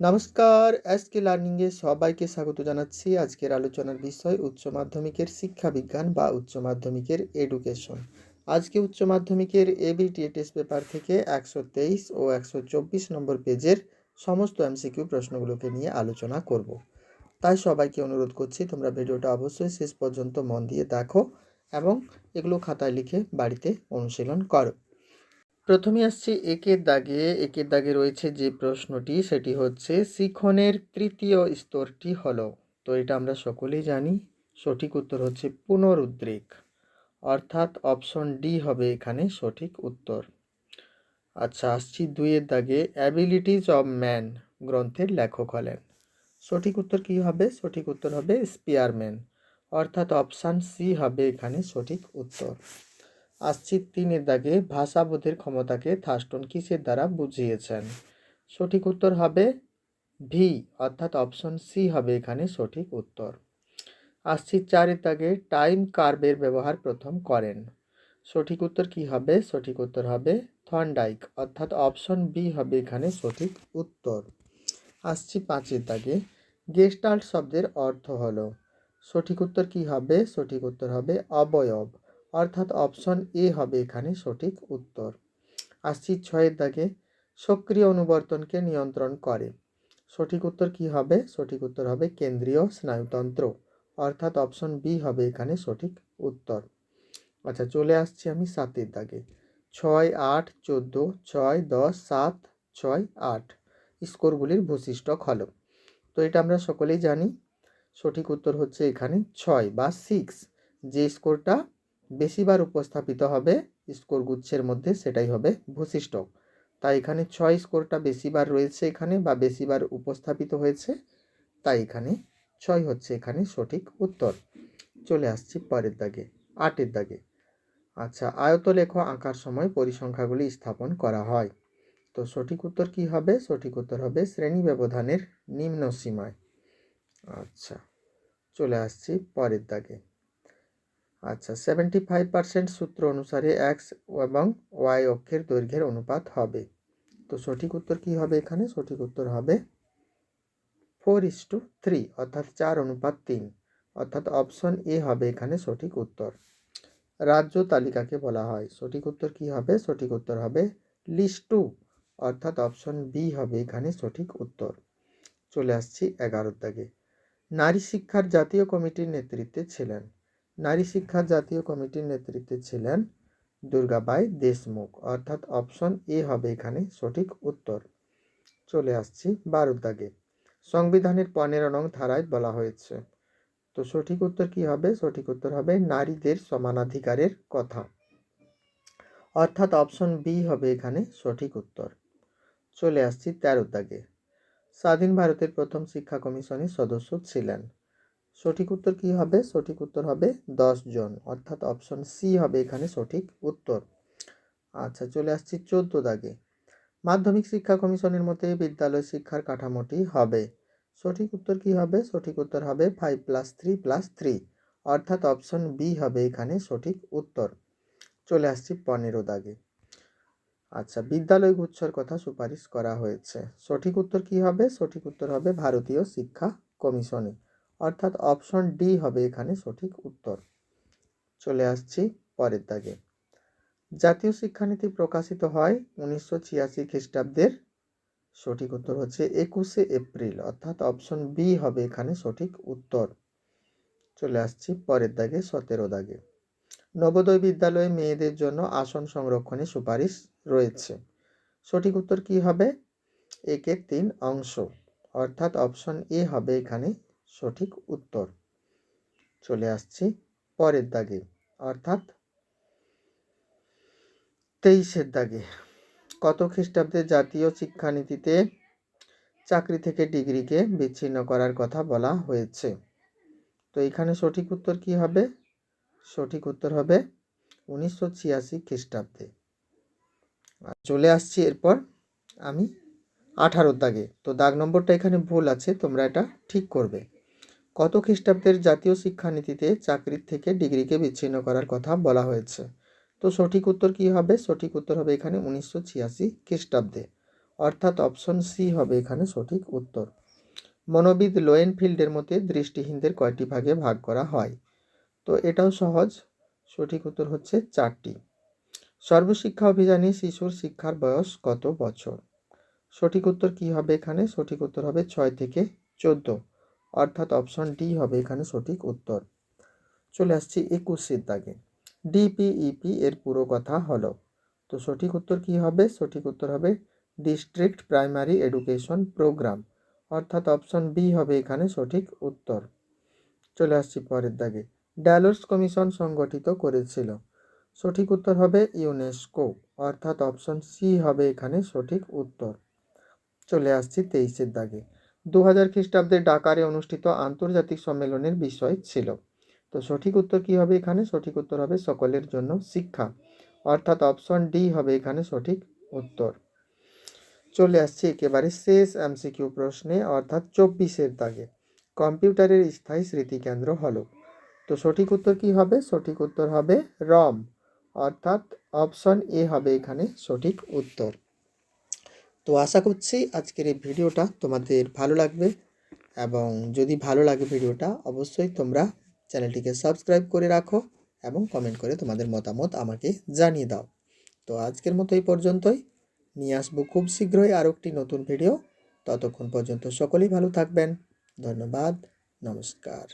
নমস্কার এসকে লার্নিংয়ে সবাইকে স্বাগত জানাচ্ছি আজকের আলোচনার বিষয় উচ্চ মাধ্যমিকের শিক্ষা বিজ্ঞান বা উচ্চ মাধ্যমিকের এডুকেশন আজকে উচ্চ মাধ্যমিকের এবিটি টেস্ট পেপার থেকে একশো তেইশ ও একশো চব্বিশ নম্বর পেজের সমস্ত এমসিকিউ প্রশ্নগুলোকে নিয়ে আলোচনা করব। তাই সবাইকে অনুরোধ করছি, তোমরা ভিডিওটা অবশ্যই শেষ পর্যন্ত মন দিয়ে দেখো এবং এগুলো খাতায় লিখে বাড়িতে অনুশীলন করো। প্রথমে আসছি একের দাগে। একের দাগে রয়েছে যে প্রশ্নটি, সেটি হচ্ছে, শিখনের তৃতীয় স্তরটি হলো। তো এটা আমরা সকলেই জানি। সঠিক উত্তর হচ্ছে পুনরুদ্রেক। অর্থাৎ অপশন ডি হবে এখানে সঠিক উত্তর। আচ্ছা আসছি দুইয়ের দাগে। অ্যাবিলিটিজ অব ম্যান গ্রন্থের লেখক হলেন। সঠিক উত্তর কি হবে? সঠিক উত্তর হবে স্পিয়ারম্যান। অর্থাৎ অপশান সি হবে এখানে সঠিক উত্তর। আসছি তিনের দাগে ভাষাবোধের ক্ষমতাকে থাস্টন কিসের দ্বারা বুঝিয়েছেন? সঠিক উত্তর হবে ভি, অর্থাৎ অপশন সি হবে এখানে সঠিক উত্তর। আসছি চারের দাগে টাইম কার্ভের ব্যবহার প্রথম করেন। সঠিক উত্তর কি হবে? সঠিক উত্তর হবে থর্নডাইক, অর্থাৎ অপশন বি হবে এখানে সঠিক উত্তর। আসছি পাঁচের দাগে গেস্টাল্ট শব্দের অর্থ হলো সঠিক উত্তর কি হবে? সঠিক উত্তর হবে অবয়ব। অর্থাৎ অপশন এ হবে এখানে সঠিক উত্তর। আসছি ছয়ের দাগে, সক্রিয় অনুবর্তনকে নিয়ন্ত্রণ করে। সঠিক উত্তর কি হবে? সঠিক উত্তর হবে কেন্দ্রীয় স্নায়ুতন্ত্র। অর্থাৎ অপশন বি হবে এখানে সঠিক উত্তর। আচ্ছা চলে আসছি আমি সাতের দাগে। ছয় আট চোদ্দ, ছয় দশ, সাত, ছয় আট। স্কোরগুলির ভূশিষ্ঠক হলো তো এটা আমরা সকলেই জানি। সঠিক উত্তর হচ্ছে এখানে ছয় বা সিক্স যে স্কোরটা বেশিবার উপস্থাপিত হবে স্কোর গুচ্ছের মধ্যে সেটাই হবে ভূশিষ্ঠ তাই এখানে ছয় স্কোরটা বেশিবার রয়েছে এখানে বা বেশিবার উপস্থাপিত হয়েছে, তাই এখানে ছয় হচ্ছে এখানে সঠিক উত্তর। চলে আসছি পরের দাগে, আটের দাগে। আচ্ছা আয়তলেখ আঁকার সময় পরিসংখ্যাগুলি স্থাপন করা হয়। তো সঠিক উত্তর কি হবে? সঠিক উত্তর হবে শ্রেণি ব্যবধানের নিম্ন সীমায়। আচ্ছা চলে আসছি পরের দাগে। আচ্ছা সেভেন্টি ফাইভ পার্সেন্ট সূত্র অনুসারে এক্স এবং ওয়াই অক্ষের দৈর্ঘ্যের অনুপাত হবে। তো সঠিক উত্তর কি হবে এখানে? সঠিক উত্তর হবে ফোর ইস টু থ্রি অর্থাৎ চার অনুপাত তিন। অর্থাৎ অপশন এ হবে এখানে সঠিক উত্তর। রাজ্য তালিকাকে বলা হয়। সঠিক উত্তর কি হবে? সঠিক উত্তর হবে লিস্ট টু অর্থাৎ অপশন বি হবে এখানে সঠিক উত্তর। চলে আসছি এগারোর দাগে। নারী শিক্ষার জাতীয় কমিটির নেতৃত্বে ছিলেন। নারী শিক্ষা জাতীয় কমিটির নেতৃত্বে ছিলেন দুর্গাবাই দেশমুখ। অর্থাৎ অপশন এ হবে এখানে সঠিক উত্তর। চলে আসছি বারো দাগে সংবিধানের পনেরো নং ধারায় বলা হয়েছে। তো সঠিক উত্তর কি হবে? সঠিক উত্তর হবে নারীদের সমানাধিকারের কথা। অর্থাৎ অপশন বি হবে এখানে সঠিক উত্তর। চলে আসছি তেরো দাগে স্বাধীন ভারতের প্রথম শিক্ষা কমিশনের সদস্য ছিলেন। সঠিক উত্তর কি হবে? সঠিক উত্তর হবে দশ জন। অর্থাৎ অপশন সি হবে এখানে সঠিক উত্তর। আচ্ছা চলে আসছি চোদ্দ দাগে। মাধ্যমিক শিক্ষা কমিশনের মতে বিদ্যালয় শিক্ষার কাঠামোটি হবে। সঠিক উত্তর কি হবে? সঠিক উত্তর হবে five plus three plus three অর্থাৎ অপশন বি হবে এখানে সঠিক উত্তর। চলে আসছি পনেরো দাগে। আচ্ছা বিদ্যালয় গুচ্ছর কথা সুপারিশ করা হয়েছে। সঠিক উত্তর কি হবে? সঠিক উত্তর হবে ভারতীয় শিক্ষা কমিশনে। অর্থাৎ অপশন ডি হবে এখানে সঠিক উত্তর। চলে আসছি পরের দাগে। জাতীয় শিক্ষানীতি প্রকাশিত হয় উনিশশো ছিয়াশি খ্রিস্টাব্দের। সঠিক উত্তর হচ্ছে একুশে এপ্রিল, অর্থাৎ অপশন বি হবে এখানে সঠিক উত্তর। চলে আসছি পরের দাগে, সতেরো দাগে। নবোদয় বিদ্যালয়ে মেয়েদের জন্য আসন সংরক্ষণে সুপারিশ রয়েছে। সঠিক উত্তর কি হবে? একের তিন অংশ, অর্থাৎ অপশন এ হবে এখানে সঠিক উত্তর। চলে আসছি পরের দাগে, অর্থাৎ তেইশের দাগে। কত খ্রিস্টাব্দে জাতীয় শিক্ষানীতিতে চাকরি থেকে ডিগ্রিকে বিচ্ছিন্ন করার কথা বলা হয়েছে? তো এখানে সঠিক উত্তর কি হবে? সঠিক উত্তর হবে উনিশশো ছিয়াশি খ্রিস্টাব্দে। চলে আসছি এরপর আমি আঠারোর দাগে। তো দাগ নম্বরটা এখানে ভুল আছে, তোমরা এটা ঠিক করবে। কত খ্রিস্টাব্দের জাতীয় শিক্ষানীতিতে চাকরির থেকে ডিগ্রিকে বিচ্ছিন্ন করার কথা বলা হয়েছে? তো সঠিক উত্তর কি হবে? সঠিক উত্তর হবে এখানে উনিশশো ছিয়াশি খ্রিস্টাব্দে। অর্থাৎ অপশন সি হবে এখানে সঠিক উত্তর। মনোবিদ লোয়েনফিল্ডের মতে দৃষ্টিহীনদের কয়টি ভাগে ভাগ করা হয়? তো এটাও সহজ। সঠিক উত্তর হচ্ছে চারটি। সর্বশিক্ষা অভিযানে শিশুর শিক্ষার বয়স কত বছর? সঠিক উত্তর কি হবে এখানে? সঠিক উত্তর হবে ছয় থেকে চোদ্দ। অর্থাৎ অপশন ডি হবে এখানে সঠিক উত্তর। চলে আসছি একুশের দাগে ডিপিইপি এর পুরো কথা হলো। তো সঠিক উত্তর কি হবে? সঠিক উত্তর হবে ডিস্ট্রিক্ট প্রাইমারি এডুকেশন প্রোগ্রাম অর্থাৎ অপশন বি হবে এখানে সঠিক উত্তর। চলে আসছি পরের দাগে। ড্যালোস কমিশন সংগঠিত করেছিল। সঠিক উত্তর হবে ইউনেস্কো অর্থাৎ অপশন সি হবে এখানে সঠিক উত্তর। চলে আসছি তেইশের দাগে দু হাজার খ্রিস্টাব্দে ডাকারে অনুষ্ঠিত আন্তর্জাতিক সম্মেলনের বিষয় ছিল। তো সঠিক উত্তর কি হবে এখানে? সঠিক উত্তর হবে সকলের জন্য শিক্ষা। অর্থাৎ অপশন ডি হবে এখানে সঠিক উত্তর। চলে আসছে একেবারে শেষ এমসিকিউ প্রশ্নে, অর্থাৎ চব্বিশের দাগে। কম্পিউটারের স্থায়ী স্মৃতিকেন্দ্র হলো। তো সঠিক উত্তর কি হবে? সঠিক উত্তর হবে রম। অর্থাৎ অপশন এ হবে এখানে সঠিক উত্তর। তো আশা করছি আজকের এই ভিডিওটা তোমাদের ভালো লাগবে এবং যদি ভালো লাগে ভিডিওটা, অবশ্যই তোমরা চ্যানেলটিকে সাবস্ক্রাইব করে রাখো এবং কমেন্ট করে তোমাদের মতামত আমাকে জানিয়ে দাও। তো আজকের মতো এই পর্যন্তই। নিয়ে আসব খুব শীঘ্রই আরও একটি নতুন ভিডিও। ততক্ষণ পর্যন্ত সকলেই ভালো থাকবেন। ধন্যবাদ। নমস্কার।